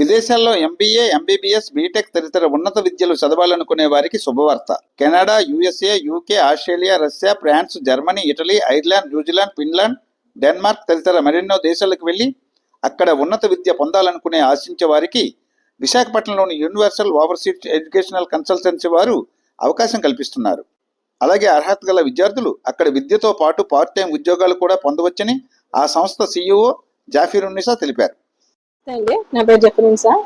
విదేశాల్లో MBA MBBS BTech తదితర ఉన్నత విద్యలు చదవాలనుకునే వారికి శుభవార్త. Canada USA UK Australia Russia France Germany Italy Ireland New Zealand Finland Denmark తదితర మరెన్నో దేశాలకు వెళ్ళి అక్కడ ఉన్నత విద్య పొందాలనుకునే ఆశించే వారికి విశాఖపట్నంలోని యూనివర్సల్ ఓవర్సీస్ ఎడ్యుకేషనల్ కన్సల్టెన్సీ వారు అవకాశం కల్పిస్తున్నారు. అలాగే అర్హత గల విద్యార్థులు అక్కడ విద్యతో పాటు పార్ట్ టైం ఉద్యోగాలు కూడా పొందవచ్చని ఆ సంస్థ సీఈఓ జాఫీర్ ఉన్నిసా తెలిపారు. అండి నా పేరు Zafreen sir.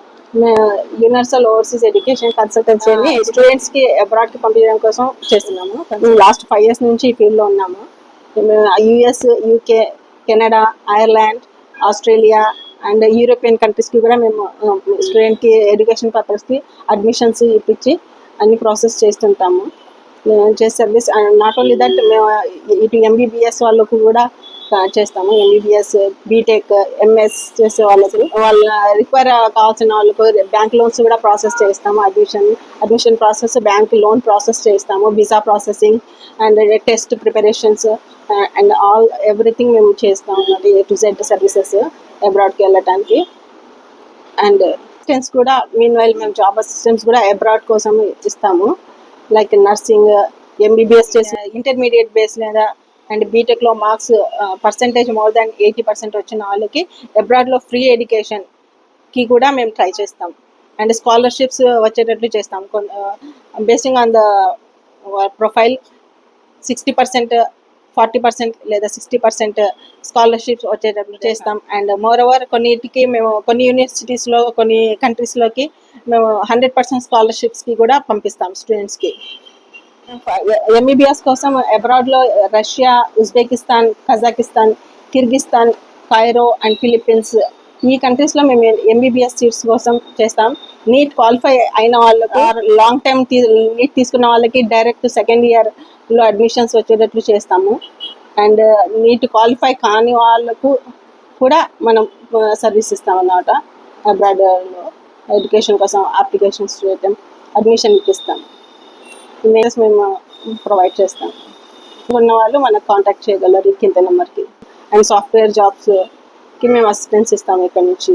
Universal overseas education consultancy అని స్టూడెంట్స్కి అబ్రాడ్కి పంపించడం కోసం చేస్తున్నాము. మేము లాస్ట్ ఫైవ్ ఇయర్స్ నుంచి ఈ ఫీల్డ్లో ఉన్నాము US UK Canada Ireland Australia and European కంట్రీస్కి కూడా మేము స్టూడెంట్కి ఎడ్యుకేషన్ పర్పస్కి అడ్మిషన్స్ ఇప్పించి అన్ని ప్రాసెస్ చేస్తుంటాము. చేసే సర్వీస్ నాట్ ఓన్లీ దట్ మేము ఇటు ఎంబీబీఎస్ వాళ్ళకు కూడా చేస్తాము. ఎంబీబీఎస్ బీటెక్ ఎంఎస్ చేసే వాళ్ళకి. వాళ్ళ రిక్వైర్ కావాల్సిన వాళ్ళకు బ్యాంక్ లోన్స్ కూడా ప్రాసెస్ చేస్తాము. Admission admission process bank loan process చేస్తాము. Visa processing and test preparations and all everything మేము చేస్తాము అన్నమాట. ఏ టు జెడ్ సర్వీసెస్ అబ్రాడ్కి వెళ్ళటానికి. అండ్ అసిస్టెంట్స్ కూడా మీన్ వైల్ మేము జాబ్ అసిస్టెంట్స్ కూడా అబ్రాడ్ కోసం ఇస్తాము. లైక్ నర్సింగ్ ఎంబీబీఎస్ చేసిన ఇంటర్మీడియట్ బేస్ లేదా అండ్ బీటెక్లో marks percentage more than eighty percent వచ్చిన వాళ్ళకి అబ్రాడ్లో ఫ్రీ ఎడ్యుకేషన్కి కూడా మేము ట్రై చేస్తాం. అండ్ స్కాలర్షిప్స్ వచ్చేటట్లు చేస్తాం. Basing on the profile sixty percent forty percent లేదా సిక్స్టీ పర్సెంట్ స్కాలర్షిప్స్ వచ్చేటట్లు చేస్తాం. అండ్ మోర్ ఓవర్ కొన్నిటికి మేము కొన్ని యూనివర్సిటీస్లో కొన్ని కంట్రీస్లోకి మేము హండ్రెడ్ పర్సెంట్ స్కాలర్షిప్స్కి కూడా పంపిస్తాం స్టూడెంట్స్కి ఎంబీబీఎస్ కోసం అబ్రాడ్లో Russia Uzbekistan Kazakhstan Kyrgyzstan Cairo and Philippines ఈ కంట్రీస్లో మేము ఎంబీబీఎస్ సీట్స్ కోసం చేస్తాం. నీట్ క్వాలిఫై అయిన వాళ్ళకు లాంగ్ టైం నీట్ తీసుకున్న వాళ్ళకి డైరెక్ట్ సెకండ్ ఇయర్లో అడ్మిషన్స్ వచ్చేటట్లు చేస్తాము. అండ్ నీట్ క్వాలిఫై కాని వాళ్ళకు కూడా మనం సర్వీస్ ఇస్తాం అన్నమాట. అబ్రాడ్లో ఎడ్యుకేషన్ కోసం అప్లికేషన్స్ చేయటం అడ్మిషన్ ఇప్పిస్తాం. ఇమేజెస్ మేము ప్రొవైడ్ చేస్తాం. ఉన్న వాళ్ళు మనకు కాంటాక్ట్ చేయగలరు ఈ కింద నెంబర్కి అండ్ సాఫ్ట్వేర్ జాబ్స్కి మేము అసిస్టెన్స్ ఇస్తాము ఇక్కడ నుంచి.